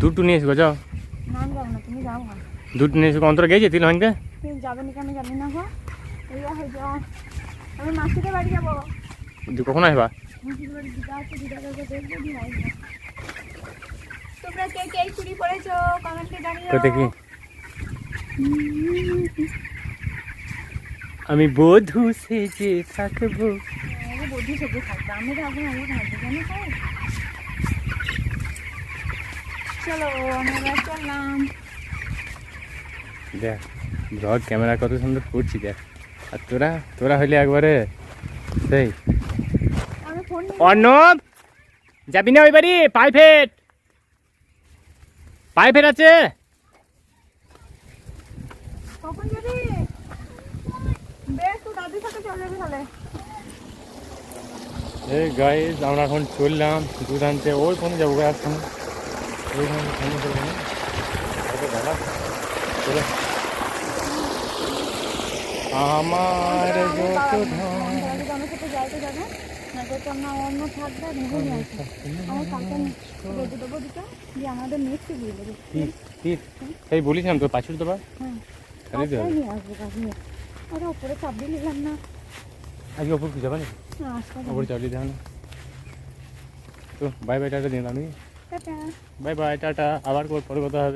দুটো নিয়ে এসো যাও। দুটো নিয়ে এসো অন্তর গেছে তিন ভাঙতে হয়ে কখন আসবা? তো দেখি। আমি বধু সেজে থাকব। আমি বধু সেজে থাকব। আমি থাকব আমি থাকব। কেন চলো আমি চললাম দেখ ব্লগ ক্যামেরা কত সুন্দর করছি দেখ। আর তোরা তোরা হইলে একবারে সেই। অর্ণব যাবি না ওই বাড়ি? আছে। সাথে চলে যাবি তাহলে। এই গাইজ আমরা এখন চললাম দুধ আনতে ওই ফোনে যাব গাছ ফোনে ওই ফোনে ফোনে না দাদা চলো আমার যত ধন অন্য থাকবে দিয়ে আমাদের নেক্সট দিয়ে দেবো। এই বলিছিলাম তো পাঁচশো দেবা। হ্যাঁ। নিয়ে আসব ওপরে চাবি নিলাম না। আজকে ওপর কি যাবা না না আসতে দেওয়া না। তো বাই বাই টাটা দিন আমি। Tata bye bye tata. আবার পরে কথা হবে।